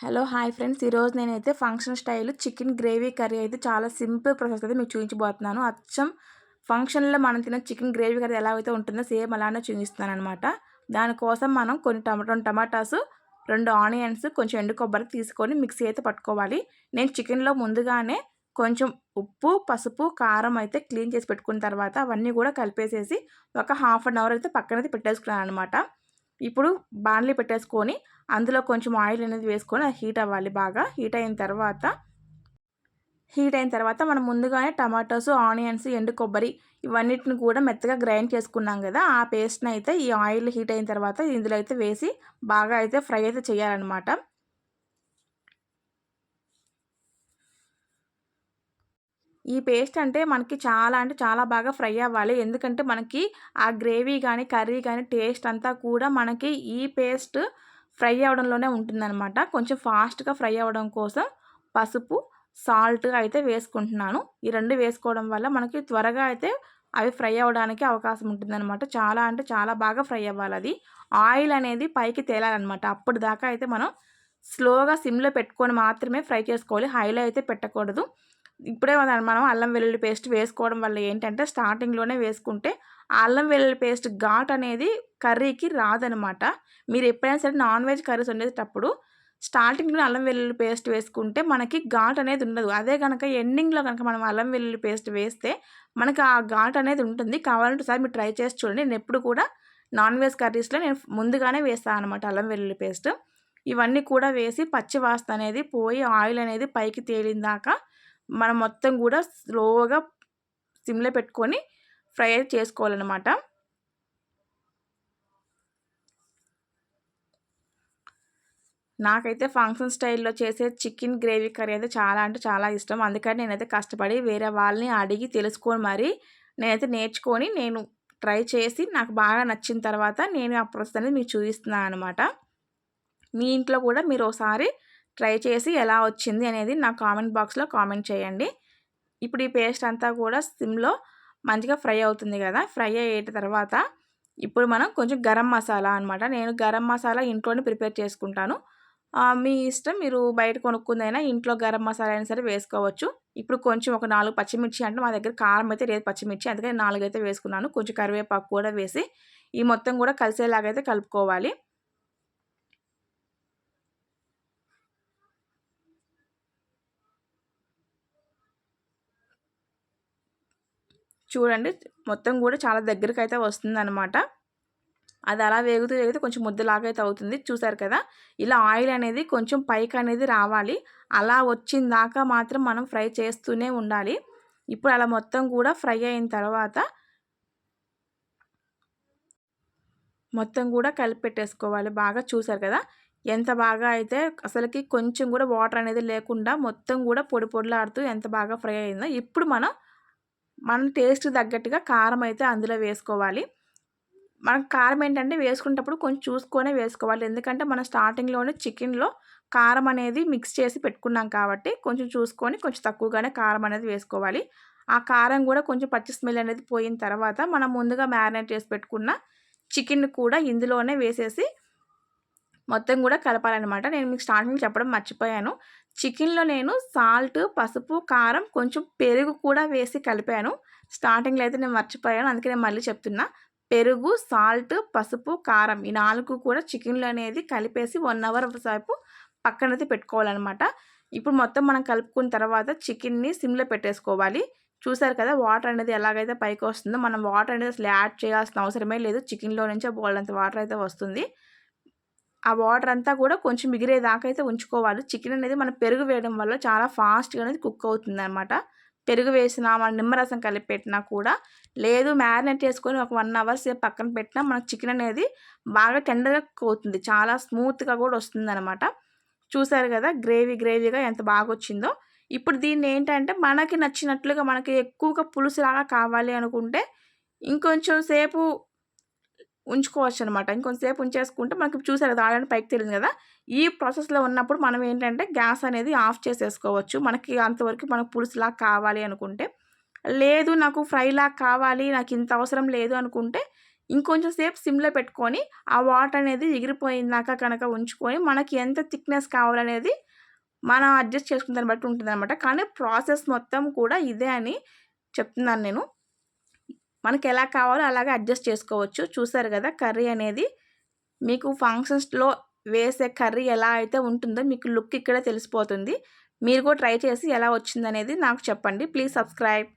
Hello hi friends. ఈరోజు నేనైతే function style chicken gravy curry అయితే చాలా సింపుల్ ప్రాసెస్ అయితే మీకు చూపించబోతున్నాను. అచ్చం ఫంక్షన్లో మనం తిన్న చికెన్ గ్రేవీ కర్రీ ఎలా అయితే ఉంటుందో సేమ్ అలానే చూపిస్తున్నాను అనమాట దానికోసం మనం కొన్ని టమాటో టమాటాస్ రెండు ఆనియన్స్ కొంచెం ఎండు కొబ్బరి తీసుకొని మిక్సీ అయితే పట్టుకోవాలి. నేను చికెన్లో ముందుగానే కొంచెం ఉప్పు పసుపు కారం అయితే క్లీన్ చేసి పెట్టుకున్న తర్వాత అవన్నీ కూడా కలిపేసేసి ఒక హాఫ్ అన్ అవర్ అయితే పక్కనైతే పెట్టేసుకున్నాను అనమాట ఇప్పుడు బాణలి పెట్టేసుకొని అందులో కొంచెం ఆయిల్ అనేది వేసుకొని అది హీట్ అవ్వాలి బాగా. హీట్ అయిన తర్వాత హీట్ అయిన తర్వాత మనం ముందుగానే టమాటోస్ ఆనియన్స్ ఎండు కొబ్బరి ఇవన్నిటిని కూడా మెత్తగా గ్రైండ్ చేసుకున్నాం కదా ఆ పేస్ట్ని అయితే ఈ ఆయిల్ హీట్ అయిన తర్వాత ఇందులో అయితే వేసి బాగా అయితే ఫ్రై అయితే చేయాలన్నమాట. ఈ పేస్ట్ అంటే మనకి చాలా అంటే చాలా బాగా ఫ్రై అవ్వాలి. ఎందుకంటే మనకి ఆ గ్రేవీ కానీ కర్రీ కానీ టేస్ట్ అంతా కూడా మనకి ఈ పేస్ట్ ఫ్రై అవ్వడంలోనే ఉంటుందన్నమాట. కొంచెం ఫాస్ట్గా ఫ్రై అవ్వడం కోసం పసుపు సాల్ట్ అయితే వేసుకుంటున్నాను. ఈ రెండు వేసుకోవడం వల్ల మనకి త్వరగా అయితే అవి ఫ్రై అవ్వడానికి అవకాశం ఉంటుందన్నమాట. చాలా అంటే చాలా బాగా ఫ్రై అవ్వాలి అది. ఆయిల్ అనేది పైకి తేలాలన్నమాట. అప్పుడు దాకా అయితే మనం స్లోగా సిమ్లో పెట్టుకొని మాత్రమే ఫ్రై చేసుకోవాలి. హైలో అయితే పెట్టకూడదు. ఇప్పుడే మనం అల్లం వెల్లుల్లి పేస్ట్ వేసుకోవడం వల్ల ఏంటంటే స్టార్టింగ్లోనే వేసుకుంటే అల్లం వెల్లుల్లి పేస్ట్ ఘాట్ అనేది కర్రీకి రాదనమాట. మీరు ఎప్పుడైనా సరే నాన్ వెజ్ కర్రీస్ వండేటప్పుడు స్టార్టింగ్లో అల్లం వెల్లుల్లి పేస్ట్ వేసుకుంటే మనకి ఘాట్ అనేది ఉండదు. అదే కనుక ఎండింగ్లో కనుక మనం అల్లం వెల్లుల్లి పేస్ట్ వేస్తే మనకి ఆ ఘాట్ అనేది ఉంటుంది. కావాలంటే సార్ మీరు ట్రై చేసి చూడండి. నేను ఎప్పుడు కూడా నాన్ వెజ్ కర్రీస్లో నేను ముందుగానే వేస్తాను అనమాట అల్లం వెల్లుల్లి పేస్ట్. ఇవన్నీ కూడా వేసి పచ్చి అనేది పోయి ఆయిల్ అనేది పైకి తేలిందాక మనం మొత్తం కూడా స్లోగా సిమ్లో పెట్టుకొని ఫ్రై చేసుకోవాలన్నమాట. నాకైతే ఫంక్షన్ స్టైల్లో చేసే చికెన్ గ్రేవీ కర్రీ అయితే చాలా అంటే చాలా ఇష్టం. అందుకని నేనైతే కష్టపడి వేరే వాళ్ళని అడిగి తెలుసుకొని మరి నేనైతే నేర్చుకొని నేను ట్రై చేసి నాకు బాగా నచ్చిన తర్వాత నేను ఆ ప్రాసెస్ అనేది మీకు చూపిస్తున్నాను అనమాట మీ ఇంట్లో కూడా మీరు ఒకసారి ట్రై చేసి ఎలా వచ్చింది అనేది నా కామెంట్ బాక్స్లో కామెంట్ చేయండి. ఇప్పుడు ఈ పేస్ట్ అంతా కూడా సిమ్లో మంచిగా ఫ్రై అవుతుంది కదా ఫ్రై అయ్యేట తర్వాత ఇప్పుడు మనం కొంచెం గరం మసాలా అనమాట నేను గరం మసాలా ఇంట్లోనే ప్రిపేర్ చేసుకుంటాను. మీ ఇష్టం మీరు బయట కొనుక్కుందైనా ఇంట్లో గరం మసాలా అయినా సరే వేసుకోవచ్చు. ఇప్పుడు కొంచెం ఒక నాలుగు పచ్చిమిర్చి అంటే మా దగ్గర కారం అయితే లేదు పచ్చిమిర్చి అందుకని నాలుగు అయితే వేసుకున్నాను. కొంచెం కరివేపాకు కూడా వేసి ఈ మొత్తం కూడా కలిసేలాగైతే కలుపుకోవాలి. చూడండి మొత్తం కూడా చాలా దగ్గరికి అయితే వస్తుంది అనమాట అది అలా వేగుతూ వేగితే కొంచెం ముద్దలాగా అయితే అవుతుంది. చూసారు కదా ఇలా ఆయిల్ అనేది కొంచెం పైకి అనేది రావాలి. అలా వచ్చిన దాకా మాత్రం మనం ఫ్రై చేస్తూనే ఉండాలి. ఇప్పుడు అలా మొత్తం కూడా ఫ్రై అయిన తర్వాత మొత్తం కూడా కలిపి పెట్టేసుకోవాలి బాగా చూసారు కదా ఎంత బాగా అయితే అసలుకి కొంచెం కూడా వాటర్ అనేది లేకుండా మొత్తం కూడా పొడి పొడిలాడుతూ ఎంత బాగా ఫ్రై అయిందో. ఇప్పుడు మనం మన టేస్ట్ తగ్గట్టుగా కారం అయితే అందులో వేసుకోవాలి. మనకు కారం ఏంటంటే వేసుకునేటప్పుడు కొంచెం చూసుకొనే వేసుకోవాలి. ఎందుకంటే మనం స్టార్టింగ్లోనే చికెన్లో కారం అనేది మిక్స్ చేసి పెట్టుకున్నాం కాబట్టి కొంచెం చూసుకొని కొంచెం తక్కువగానే కారం అనేది వేసుకోవాలి. ఆ కారం కూడా కొంచెం పచ్చి స్మెల్ అనేది పోయిన తర్వాత మనం ముందుగా మ్యారినేట్ చేసి పెట్టుకున్న చికెన్ కూడా ఇందులోనే వేసేసి మొత్తం కూడా కలపాలన్నమాట. నేను మీకు స్టార్టింగ్ చెప్పడం మర్చిపోయాను. చికెన్లో నేను సాల్ట్ పసుపు కారం కొంచెం పెరుగు కూడా వేసి కలిపాను. స్టార్టింగ్లో అయితే నేను మర్చిపోయాను. అందుకే నేను మళ్ళీ చెప్తున్నా. పెరుగు సాల్ట్ పసుపు కారం ఈ నాలుగు కూడా చికెన్లో అనేది కలిపేసి వన్ అవర్ సేపు పక్కనైతే పెట్టుకోవాలన్నమాట. ఇప్పుడు మొత్తం మనం కలుపుకున్న తర్వాత చికెన్ని సిమ్లో పెట్టేసుకోవాలి. చూసారు కదా వాటర్ అనేది ఎలాగైతే పైకి వస్తుందో మనం వాటర్ అనేది అసలు యాడ్ చేయాల్సిన అవసరమే లేదు. చికెన్లో నుంచే బోల్డంత వాటర్ అయితే వస్తుంది. ఆ వాటర్ అంతా కూడా కొంచెం మిగిలేదాకా అయితే ఉంచుకోవాలి. చికెన్ అనేది మనం పెరుగు వేయడం వల్ల చాలా ఫాస్ట్గా అనేది కుక్ అవుతుంది అనమాట పెరుగు వేసినా మనం నిమ్మరసం కలిపి పెట్టినా కూడా లేదు మ్యారినేట్ చేసుకొని ఒక వన్ అవర్స్ సేపు పక్కన పెట్టినా మనకు చికెన్ అనేది బాగా టెండర్గా అవుతుంది. చాలా స్మూత్గా కూడా వస్తుంది అనమాట చూసారు కదా గ్రేవీ గ్రేవీగా ఎంత బాగా వచ్చిందో. ఇప్పుడు దీన్ని ఏంటంటే మనకి నచ్చినట్లుగా మనకి ఎక్కువగా పులుసులాగా కావాలి అనుకుంటే ఇంకొంచెం సేపు ఉంచుకోవచ్చు అనమాట ఇంకొంతసేపు ఉంచేసుకుంటే మనకి చూసారు కదా ఆల్రెడీ పైకి తెలియదు కదా. ఈ ప్రాసెస్లో ఉన్నప్పుడు మనం ఏంటంటే గ్యాస్ అనేది ఆఫ్ చేసేసుకోవచ్చు. మనకి అంతవరకు మనకు పులుసులా కావాలి అనుకుంటే. లేదు నాకు ఫ్రైలా కావాలి నాకు ఇంత అవసరం లేదు అనుకుంటే ఇంకొంచెం సేపు సిమ్లో పెట్టుకొని ఆ వాటర్ అనేది ఎగిరిపోయిందాక కనుక ఉంచుకొని మనకి ఎంత థిక్నెస్ కావాలనేది మనం అడ్జస్ట్ చేసుకున్న దాన్ని బట్టి ఉంటుంది అనమాట కానీ ప్రాసెస్ మొత్తం కూడా ఇదే అని చెప్తున్నాను నేను. మనకి ఎలా కావాలో అలాగే అడ్జస్ట్ చేసుకోవచ్చు. చూసారు కదా కర్రీ అనేది. మీకు ఫంక్షన్స్లో వేసే కర్రీ ఎలా అయితే ఉంటుందో మీకు లుక్ ఇక్కడే తెలిసిపోతుంది. మీరు కూడా ట్రై చేసి ఎలా వచ్చిందనేది నాకు చెప్పండి. Please subscribe.